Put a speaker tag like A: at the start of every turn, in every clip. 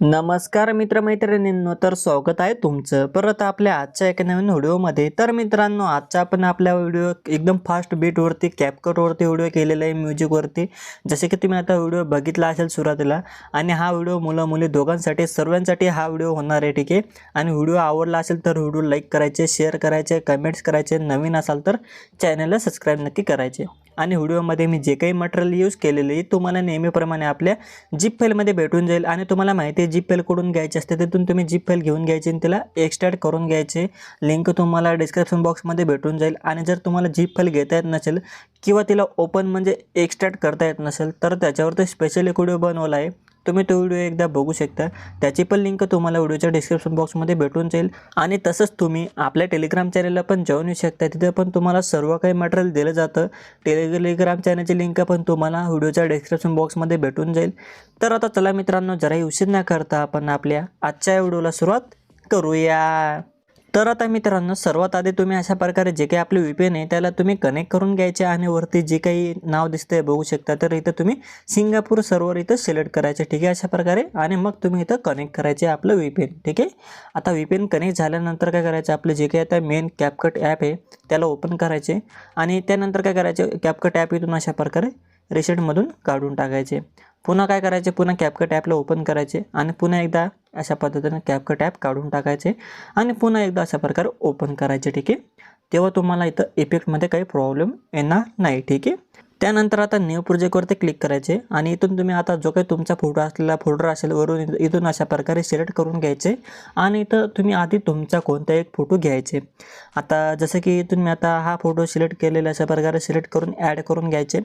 A: नमस्कार मित्रमैत्रिणींनो तर स्वागत आहे तुमचं. परत आपल्या आजच्या एका नवीन व्हिडिओमध्ये. तर मित्रांनो आजचा आपण आपल्या व्हिडिओ एकदम फास्ट बीटवरती कॅपकटवरती व्हिडिओ केलेला आहे म्युझिकवरती जसे की तुम्ही आता व्हिडिओ बघितला असेल सुरुवातीला आणि हा व्हिडिओ मुलं मुली दोघांसाठी सर्वांसाठी हा व्हिडिओ होणार आहे ठीक आहे? आणि व्हिडिओ आवडला असेल तर व्हिडिओ लाईक करायचे शेअर करायचे कमेंट्स करायचे नवीन असाल तर चॅनलला सबस्क्राईब नक्की करायचे. आणि व्हिडिओमध्ये मी जे काही मटेरियल यूज केलेले आहे तुम्हाला नेहमीप्रमाणे आपल्या जीप फाईलमध्ये भेटून जाईल. आणि तुम्हाला माहिती आहे जीप फेलकडून घ्यायची असते तिथून तुम्ही जीप फाईल घेऊन घ्यायची आणि तिला एक्सट्रॅक्ट करून घ्यायचे. लिंक तुम्हाला डिस्क्रिप्शन बॉक्समध्ये भेटून जाईल. आणि जर तुम्हाला जीप फाईल घेता येत नसेल किंवा तिला ओपन म्हणजे एक्सट्रॅक्ट करता येत नसेल तर त्याच्यावरती स्पेशल एक व्हिडिओ बनवला आहे. तुम्ही तो व्हिडिओ एकदा बघू शकता. त्याची पण लिंक तुम्हाला व्हिडिओच्या डिस्क्रिप्शन बॉक्समध्ये भेटून जाईल. आणि तसंच तुम्ही आपल्या टेलिग्राम चॅनलला पण जॉईन येऊ शकता. तिथे पण तुम्हाला सर्व काही मटेरियल दिलं जातं. टेलिग्राम चॅनलची लिंक पण तुम्हाला व्हिडिओच्या डिस्क्रिप्शन बॉक्समध्ये भेटून जाईल. तर आता चला मित्रांनो जराही उशीर न करता आपण आपल्या आजच्या व्हिडिओला सुरुवात करूया. तर आता मित्रांनो सर्वात आधी तुम्ही अशा प्रकारे जे काही आपले व्ही आहे त्याला तुम्ही कनेक्ट करून घ्यायचे आणि वरती जे काही नाव दिसतंय बघू शकता. तर इथं तुम्ही सिंगापूर सर्वर इथं सिलेक्ट करायचे ठीक आहे? अशा प्रकारे. आणि मग तुम्ही इथं कनेक्ट करायचे आपलं व्ही ठीक आहे? आता व्ही कनेक्ट झाल्यानंतर काय करायचं? आपलं जे काही आता मेन कॅपकट ॲप आहे त्याला ओपन करायचे. आणि त्यानंतर काय करायचे? कॅपकट ॲप इथून अशा प्रकारे रिसेटमधून काढून टाकायचे. पुन्हा काय करायचे? पुन्हा कॅपकट ॲपला ओपन करायचे. आणि पुन्हा एकदा अशा पद्धतीने कॅपकट ॲप काढून टाकायचे आणि पुन्हा एकदा अशा प्रकारे ओपन करायचे ठीक आहे? तेव्हा तुम्हाला इथं इफेक्टमध्ये काही प्रॉब्लेम येणार नाही ठीक आहे? त्यानंतर आता न्यू प्रोजेक्टवरती क्लिक करायचे आणि इथून तुम्ही आता जो काही तुमचा फोटो असलेला फोल्डर असेल वरून इथून अशा प्रकारे सिलेक्ट करून घ्यायचे आणि इथं तुम्ही आधी तुमचा कोणता एक फोटो घ्यायचे. आता जसं की तुम्ही आता हा फोटो सिलेक्ट केलेला अशा प्रकारे सिलेक्ट करून ॲड करून घ्यायचे.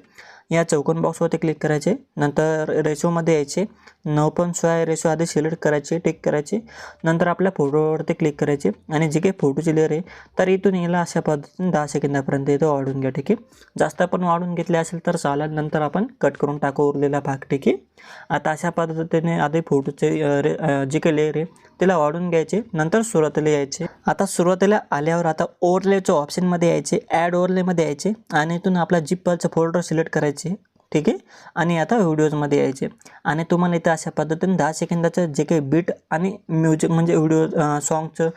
A: या चौकोन बॉक्सवरती क्लिक करायचे. नंतर रेशोमध्ये यायचे. नऊ पॉईंट सोळा रेशो आधी सिलेक्ट करायचे टिक करायचे. नंतर आपल्या फोटोवरती क्लिक करायचे. आणि जे काही फोटोची लेअर आहे तर इथून याला अशा पद्धतीने दहा सेकंदापर्यंत इथं वाढून घ्या ठीक आहे? जास्त आपण वाढून घेतले असेल तर चालेल. नंतर आपण कट करून टाकू उरलेला भाग ठीक आहे? आता अशा पद्धतीने आधी फोटोचे रे जे काही लेअर आहे तिला वाढून घ्यायचे. नंतर सुरुवातीला यायचे. आता सुरुवातीला आल्यावर आता ओव्हरलेच्या ऑप्शनमध्ये यायचे. ॲड ओवरलेमध्ये यायचे. आणि इथून आपला जिप्पलचा फोल्डर सिलेक्ट करायचे. ठीक आहे? आणि आता व्हिडिओजमध्ये यायचे. आणि तुम्हाला इथं अशा पद्धतीने दहा सेकंदाचं जे काही बीट आणि म्युझिक म्हणजे व्हिडिओ सॉन्गचं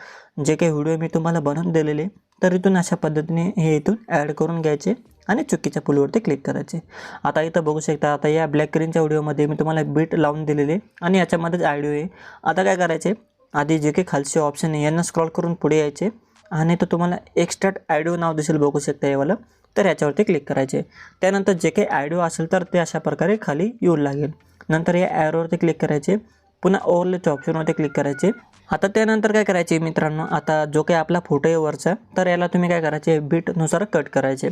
A: जे काही व्हिडिओ मी तुम्हाला बनवून दिलेले तर इथून अशा पद्धतीने हे इथून ॲड करून घ्यायचे आणि चुकीच्या पुलवरती क्लिक करायचे. आता इथं बघू शकता आता या ब्लॅक क्रीनच्या व्हिडिओमध्ये मी तुम्हाला बीट लावून दिलेले आणि याच्यामध्येच आयडिओ आहे. आता काय करायचे? आधी जे काही खालचे ऑप्शन आहे यांना स्क्रॉल करून पुढे यायचे. आणि तो तुम्हाला एक्स्ट्रा आयडिओ नाव दिसेल बघू शकता यावाला तर याच्यावरती क्लिक करायचे. त्यानंतर जे काही आयडिओ असेल तर ते अशा प्रकारे खाली येऊ लागेल. नंतर या ॲरोवरती क्लिक करायचे. पुन्हा ओव्हरलेच्या ऑप्शनवरती क्लिक करायचे. आता त्यानंतर काय करायचे मित्रांनो? आता जो काही आपला फोटो आहे वरचा तर याला तुम्ही काय करायचे? बीटनुसार कट करायचे.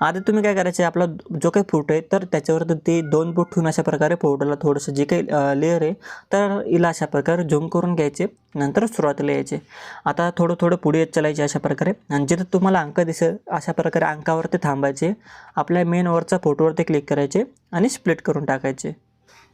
A: आधी तुम्ही काय करायचे? आपला जो काही फोटो आहे तर त्याच्यावरती ते दोन फूट ठेवून अशा प्रकारे फोटोला थोडंसं जे काही लेअर आहे तर हिला अशा प्रकारे झूम करून घ्यायचे. नंतर सुरुवातीला यायचे. आता थोडं थोडं पुढे येत चालायचे अशा प्रकारे. आणि जिथं तुम्हाला अंक दिसेल अशा प्रकारे अंकावरती थांबायचे. आपल्या मेनवरचा फोटोवरती क्लिक करायचे आणि स्प्लिट करून टाकायचे.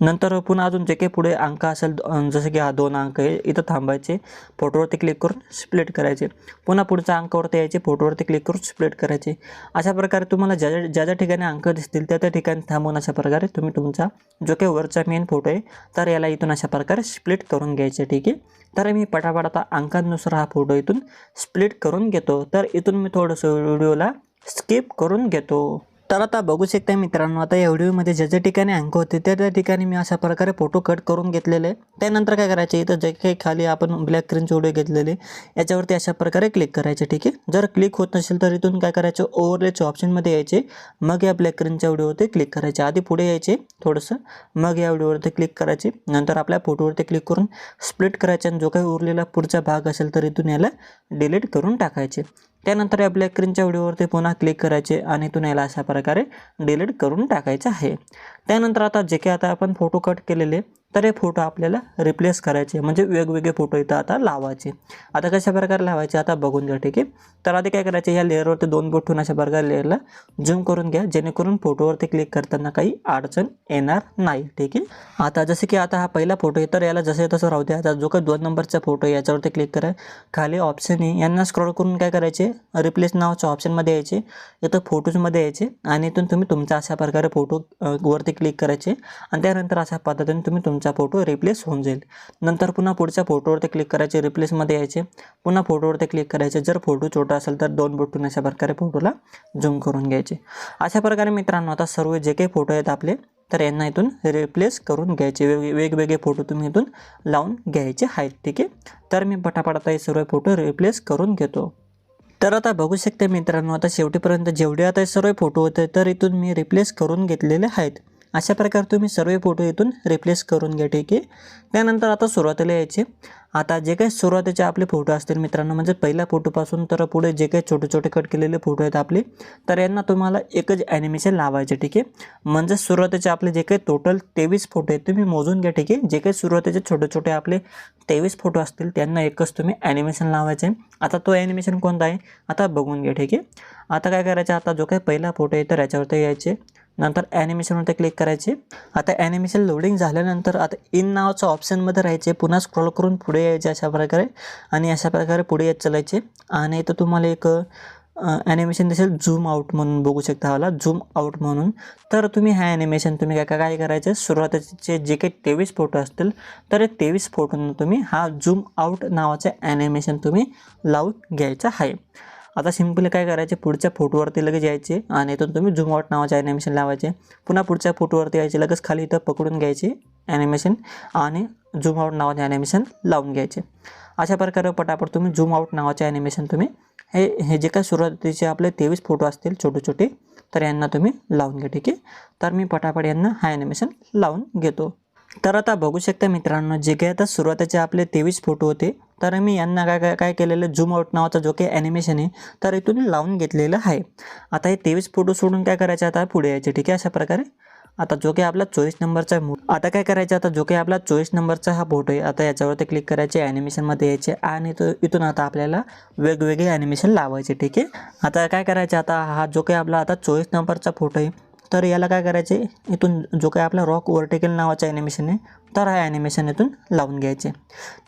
A: नंतर पुन्हा अजून जे काही पुढे अंक असेल जसं की हा दोन अंक आहे इथं थांबायचे. फोटोवरती क्लिक करून स्प्लिट करायचे. पुन्हा पुढच्या अंकावरती यायचे फोटोवरती क्लिक करून स्प्लिट करायचे. अशा प्रकारे तुम्हाला ज्या ज्या ज्या ज्या ठिकाणी अंक दिसतील त्या त्या ठिकाणी थांबून अशा प्रकारे तुम्ही तुमचा जो काही वरचा मेन फोटो आहे तर याला इथून अशा प्रकारे स्प्लिट करून घ्यायचे ठीक आहे? तर मी पटापट आता अंकांनुसार हा फोटो इथून स्प्लिट करून घेतो. तर इथून मी थोडंसं व्हिडिओला स्किप करून घेतो. तर आता बघू शकता मित्रांनो आता या व्हिडिओमध्ये ज्या ज्या ठिकाणी अंक होते त्या त्या ठिकाणी मी अशा प्रकारे फोटो कट करून घेतलेले. त्यानंतर काय करायचे इथं जे काही खाली आपण ब्लॅक स्क्रीनचे व्हिडिओ घेतलेले याच्यावरती अशा प्रकारे क्लिक करायचे ठीक आहे? जर क्लिक होत नसेल तर इथून काय करायचं ओव्हरलेच्या ऑप्शनमध्ये यायचे. मग या ब्लॅक स्क्रीनच्या व्हिडिओवरती क्लिक करायचे. आधी पुढे यायचे थोडंसं. मग या व्हिडिओवरती क्लिक करायचे. नंतर आपल्या फोटोवरती क्लिक करून स्प्लिट करायचे आणि जो काही उरलेला पुढचा भाग असेल तर इथून याला डिलीट करून टाकायचे. त्यानंतर या ब्लॅक स्क्रीनच्या व्हिडिओवरती पुन्हा क्लिक करायचे आणि तुम्हाला याला अशा प्रकारे डिलीट करून टाकायचं आहे. त्यानंतर आता जे काही आता आपण फोटो कट केलेले तर हे फोटो आपल्याला रिप्लेस करायचे. म्हणजे वेगवेगळे फोटो इथं आता लावायचे. आता कशा प्रकारे लावायचे आता बघून घ्या ठीक आहे? तर आधी काय करायचे या लेअरवरती दोन बोट ठेवून अशा प्रकारे लेअरला झूम करून घ्या. जेणेकरून फोटोवरती क्लिक करताना काही अडचण येणार नाही ठीक आहे? आता जसे की आता हा पहिला फोटो आहे तर याला जसे तसं राहू द्या. आता जो काही दोन नंबरचा फोटो आहे याच्यावरती क्लिक करा. खाली ऑप्शन आहे. यांना स्क्रॉल करून काय करायचे? रिप्लेस नावाच्या ऑप्शनमध्ये यायचे. इथं फोटोजमध्ये यायचे. आणि इथून तुम्ही तुमचा अशा प्रकारे फोटो वरती फोटोवरती क्लिक करायचे आणि त्यानंतर अशा पद्धतीने तुम्ही तुमचा फोटो रिप्लेस होऊन जाईल. नंतर पुन्हा पुढच्या फोटोवरती क्लिक करायचे रिप्लेसमध्ये यायचे. पुन्हा फोटोवरती क्लिक करायचे. जर फोटो छोटा असेल तर दोन बोटून अशा प्रकारे फोटोला झूम करून घ्यायचे. अशा प्रकारे मित्रांनो आता सर्व जे काही फोटो आहेत आपले तर यांना इथून रिप्लेस करून घ्यायचे. वेग वेगवेगळे फोटो तुम्ही इथून लावून घ्यायचे आहेत ठीक आहे? तर मी पटापट आता हे सर्व फोटो रिप्लेस करून घेतो. तर आता बघू शकते मित्रांनो आता शेवटीपर्यंत जेवढे आता हे सर्व फोटो होते तर इथून मी रिप्लेस करून घेतलेले आहेत. अशा प्रकारे तुम्ही सर्व फोटो इथून रिप्लेस करून घ्या ठीक आहे? त्यानंतर आता सुरुवातीला यायचे. आता जे काही सुरुवातीचे आपले फोटो असतील मित्रांनो म्हणजे पहिल्या फोटोपासून तर पुढे जे काही छोटे छोटे कट केलेले फोटो आहेत आपले तर यांना तुम्हाला एकच ॲनिमेशन लावायचे ठीक आहे? म्हणजे सुरुवातीचे आपले जे काही टोटल तेवीस फोटो आहेत तुम्ही मोजून घ्या ठीक आहे? जे काही सुरुवातीचे छोटे छोटे आपले तेवीस फोटो असतील त्यांना एकच तुम्ही ॲनिमेशन लावायचे. आता तो ॲनिमेशन कोणता आहे? आता बघून घ्या ठीक आहे? आता काय करायचं? आता जो काही पहिला फोटो आहे तर याच्यावरती यायचे. नंतर ॲनिमेशनवरती क्लिक करायचे. आता ॲनिमेशन लोडिंग झाल्यानंतर आता इन नावाचं ऑप्शनमध्ये राहायचे. पुन्हा स्क्रॉल करून पुढे यायचे अशा प्रकारे. आणि अशा प्रकारे पुढे येत चालायचे. आणि इथं तुम्हाला एक ॲनिमेशन दिसेल. झूम आउट म्हणून बघू शकता हाला झूम आउट म्हणून. तर तुम्ही ह्या ॲनिमेशन तुम्ही काय काय करायचे? सुरुवातीचे जे काही तेवीस फोटो असतील तर तेवीस फोटोंना तुम्ही हा झूम आउट नावाचं ॲनिमेशन तुम्ही लावून घ्यायचं आहे. आता सिम्पली काय करायचे पुढच्या फोटोवरती लगेच यायचे आणि इथून तुम्ही झूम आउट नावाचे ॲनिमेशन लावायचे. पुन्हा पुढच्या फोटोवरती यायचे लगेच खाली इथं पकडून घ्यायचे ॲनिमेशन आणि झूम आउट नावाचे ॲनिमेशन लावून घ्यायचे. अशा प्रकारे पटापट तुम्ही झूम आउट नावाचे ॲनिमेशन तुम्ही हे हे जे काय सुरुवातीचे आपले तेवीस फोटो असतील छोटे छोटे तर यांना तुम्ही लावून घ्या ठीक आहे? तर मी पटापट यांना हा ॲनिमेशन लावून घेतो. तर आता बघू शकता मित्रांनो जे काही आता सुरुवातीचे आपले तेवीस फोटो होते तर मी यांना काय काय काय केलेलं झूम आउट नावाचा जो काही ॲनिमेशन आहे तर इथून लावून घेतलेलं आहे. आता हे तेवीस फोटो सोडून काय करायचे आता? पुढे यायचे ठीक आहे? अशा प्रकारे. आता जो काही आपला चोवीस नंबरचा आहे मो- आता काय करायचं? आता जो काही आपला चोवीस नंबरचा हा फोटो आहे आता याच्यावरती क्लिक करायचे ॲनिमेशनमध्ये यायचे आणि तो इथून आता आपल्याला वेगवेगळे ॲनिमेशन लावायचे ठीक आहे? आता काय करायचं? आता हा जो काही आपला आता चोवीस नंबरचा फोटो आहे तर याला काय करायचे? इथून जो काय आपला रॉक वर्टिकल नावाचा ॲनिमेशन आहे तर हा ॲनिमेशन इथून लावून घ्यायचे.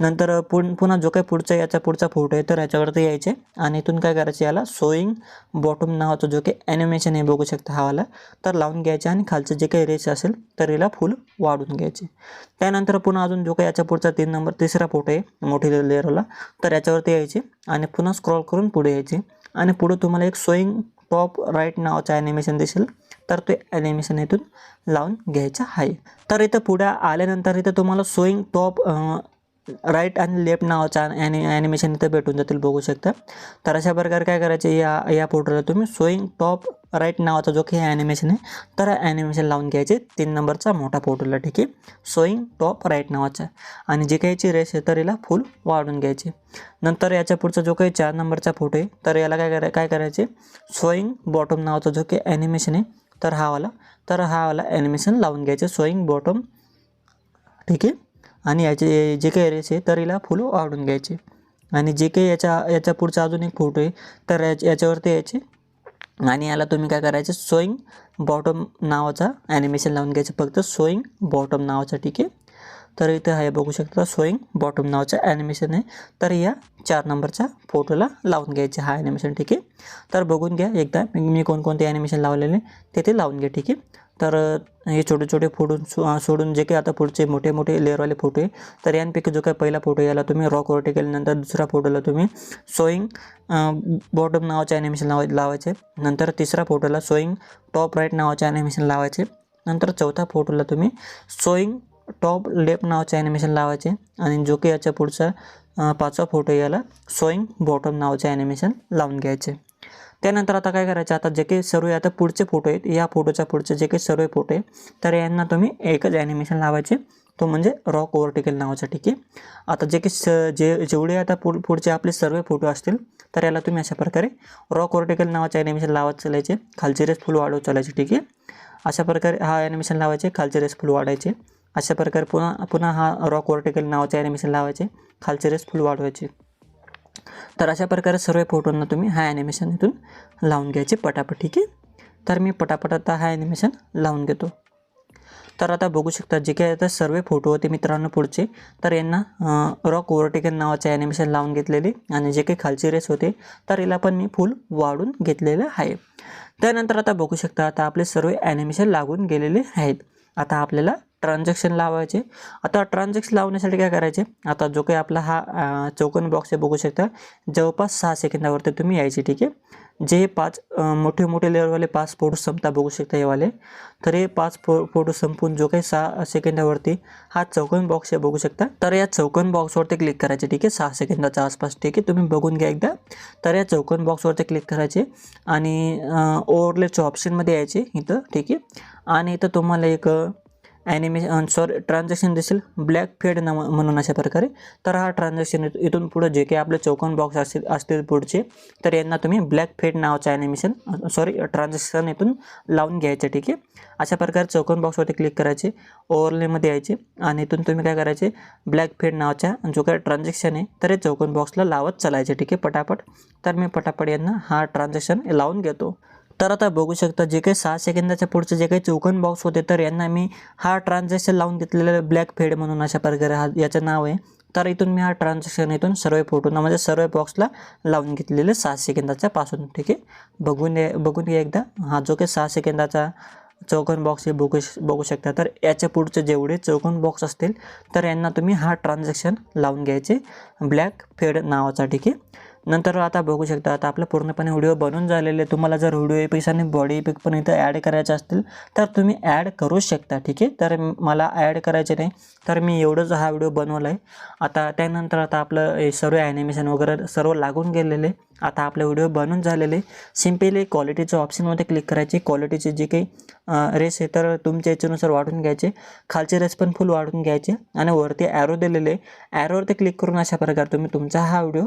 A: नंतर पुन पुन्हा जो काही पुढचा याचा पुढचा फोटो आहे तर याच्यावरती यायचे. आणि इथून काय करायचे याला? सोईंग बॉटम नावाचा जो काही ॲनिमेशन आहे बघू शकता हावाला तर लावून घ्यायचे आणि खालचं जे काही रेस असेल तर याला फुल वाढून घ्यायचे. त्यानंतर पुन्हा अजून जो काही याच्या पुढचा तीन नंबर तिसरा फोटो आहे मोठी लेअरला तर याच्यावरती यायचे आणि पुन्हा स्क्रॉल करून पुढे यायचे. आणि पुढे तुम्हाला एक सोईंग टॉप राईट नावाचं ॲनिमेशन दिसेल. तर ते ॲनिमेशन इथून लावून घ्यायचा आहे. तर इथं पुढे आल्यानंतर इथं तुम्हाला सोईंग टॉप राईट आणि लेफ्ट नावाचा ॲनि ॲनिमेशन इथं भेटून जातील बघू शकता. तर अशा प्रकारे काय करायचे या या फोटोला तुम्ही सोईंग टॉप राईट नावाचा जो काही ॲनिमेशन आहे तर ॲनिमेशन लावून घ्यायचे. तीन नंबरचा मोठा फोटोला ठीक आहे? सोईंग टॉप राईट नावाचा. आणि जे काहीची रेस आहे तर याला फुल वाढून घ्यायचे. नंतर याच्या पुढचा जो काही चार नंबरचा फोटो आहे तर याला काय करा काय करायचे? सोईंग बॉटम नावाचा जो काही ॲनिमेशन आहे तर हा वाला तर हा वाला ॲनिमेशन लावून घ्यायचे सोईंग बॉटम ठीक आहे? आणि याचे जे काही रेस आहे तर हिला फुलं आवडून घ्यायचे. आणि जे काही याच्या याच्या पुढचा अजून एक फोटो आहे तर याच्या याच्यावरती यायचे. आणि याला तुम्ही काय करायचं सोईंग बॉटम नावाचा ॲनिमेशन लावून घ्यायचं फक्त सोईंग बॉटम नावाचा ठीक आहे? तर इथे आहे बघू शकता सोईंग बॉटम नावाचं ॲनिमेशन आहे. तर या चार नंबरच्या फोटोला लावून घ्यायचे हा ॲनिमेशन ठीक आहे? तर बघून घ्या एकदा मी कोणकोणते ॲनिमेशन लावलेले ते ते लावून घ्या ठीक आहे? तर हे छोटे छोटे फोटो सो- सोडून जे काही आता पुढचे मोठे मोठे लेअरवाले फोटो आहे तर यांपैकी जो काही पहिला फोटो याला तुम्ही रॉक वर्टिकल नंतर दुसरा फोटोला तुम्ही सोईंग बॉटम नावाचे ॲनिमेशन लावाय लावायचे. नंतर तिसरा फोटोला सोईंग टॉप राईट नावाचे ॲनिमेशन लावायचे. नंतर चौथ्या फोटोला तुम्ही सोईंग टॉप लेफ्ट नावाचं ॲनिमेशन लावायचे आणि जो की याच्या पुढचा पाचवा फोटो याला सोईंग बॉटम नावाचे ॲनिमेशन लावून घ्यायचे. त्यानंतर आता काय करायचं? आता जे काही सर्व आता पुढचे फोटो आहेत या फोटोच्या पुढचे जे काही सर्व फोटो आहे तर यांना तुम्ही एकच ॲनिमेशन लावायचे. तो म्हणजे रॉक ओव्हर्टिकल नावाचा ठीक आहे. आता जे काही स जे जेवढे आता पुढ पुढचे आपले सर्व फोटो असतील तर याला तुम्ही अशा प्रकारे रॉक ओव्हरटेकल नावाचे ॲनिमेशन लावत चालायचे. खालचे रेस फुल वाढवत चालायचे ठीक आहे. अशा प्रकारे हा ॲनिमेशन लावायचे खालचे रेस फुल वाढायचे. अशा प्रकारे पुन्हा पुन्हा हा रॉक वर्टिकल नावाचे ॲनिमेशन लावायचे. खालचे रेस फुल वाढवायचे. तर अशा प्रकारे सर्व फोटोंना तुम्ही हा ॲनिमेशन इथून लावून घ्यायचे पटापट ठीक आहे? तर मी पटापट आता हा ॲनिमेशन लावून घेतो. तर आता बघू शकता जे काही आता सर्व फोटो होते मित्रांनो पुढचे तर यांना रॉक ओव्हरटेकन नावाचे ॲनिमेशन लावून घेतलेले आणि जे काही खालचे रेस होते तर याला पण मी फुल वाढून घेतलेलं आहे. त्यानंतर आता बघू शकता आता आपले सर्व ॲनिमेशन लागून गेलेले आहेत. आता आपल्याला ट्रान्झॅक्शन लावायचे. आता ट्रान्झॅक्शन लावण्यासाठी काय करायचे? आता जो काही आपला हा चौकन बॉक्स आहे बघू शकता. जवळपास सहा सेकंदावरती तुम्ही यायचे ठीक आहे? जे पाच मोठे मोठे लेअरवाले पाच फोटो संपता बघू शकता हे वाले तर हे पाच फो फोटो संपून जो काही सहा सेकंदावरती हा चौकन बॉक्स आहे बघू शकता. तर या चौकन बॉक्सवरती क्लिक करायचे ठीक आहे? सहा सेकंदाच्या आसपास ठीक आहे? तुम्ही बघून घ्या एकदा. तर या चौकन बॉक्सवरती क्लिक करायचे आणि ओव्हरलेच्या ऑप्शनमध्ये यायचे इथं ठीक आहे? आणि इथं तुम्हाला एक ॲनिमेशन सॉरी ट्रान्झॅक्शन दिसेल. ब्लॅक फेड ना म्हणून अशा प्रकारे. तर हा ट्रान्झॅक्शन इथून पुढं जे काही आपले चौकोन बॉक्स असतील असतील पुढचे तर यांना तुम्ही ब्लॅक फेड नावाचं ॲनिमेशन सॉरी ट्रान्झॅक्शन इथून लावून घ्यायचं ठीक आहे? अशा प्रकारे चौकोन बॉक्सवरती क्लिक करायचे ओव्हरलेमध्ये यायचे आणि इथून तुम्ही काय करायचे ब्लॅक फेड नावाच्या जो काही ट्रान्झॅक्शन आहे तर हे चौकोन बॉक्सला लावत चालायचे ठीक आहे? पटापट. तर मी पटापट यांना हा ट्रान्झॅक्शन लावून घेतो. तर आता बघू शकता जे काही सहा सेकंदाच्या पुढचे जे काही चौकन बॉक्स होते तर यांना मी हा ट्रान्झॅक्शन लावून घेतलेलं ब्लॅक फेड म्हणून अशा प्रकारे हा याचं नाव आहे. तर इथून मी हा ट्रान्झॅक्शन इथून सर्व फोटोना म्हणजे सर्व बॉक्सला लावून घेतलेले सहा सेकंदाच्या पासून ठीक आहे? बघून ये- बघून घ्या एकदा. हा जो काही सहा सेकंदाचा चौकोन बॉक्स हे बघू बघू शकता. तर याच्या पुढचे जेवढे चौकोन बॉक्स असतील तर यांना तुम्ही हा ट्रान्झॅक्शन लावून घ्यायचे. ब्लॅक फेड नावाचा ठीक आहे? नंतर आता बघू शकता आता आपलं पूर्णपणे व्हिडिओ बनून झालेले तुम्हाला जर व्हिडिओ इफेक्ट्स आणि बॉडी इफेक्ट पण इथं ॲड करायचे असतील तर तुम्ही ॲड करू शकता ठीक आहे? तर मला ॲड करायचे नाही तर मी एवढंच हा व्हिडिओ बनवला आहे. आता त्यानंतर आता आपलं सर्व ॲनिमेशन वगैरे सर्व लागून गेलेले आता आपले व्हिडिओ बनून झालेले सिम्पली क्वालिटीच्या ऑप्शनमध्ये क्लिक करायचे. क्वालिटीचे जे काही रेस आहे तर तुमच्या याच्यानुसार वाढून घ्यायचे. खालचे रेस पण फुल वाढून घ्यायचे. आणि वरती ॲरो दिलेले ॲरोवरती क्लिक करून अशा प्रकारे तुम्ही तुमचा हा व्हिडिओ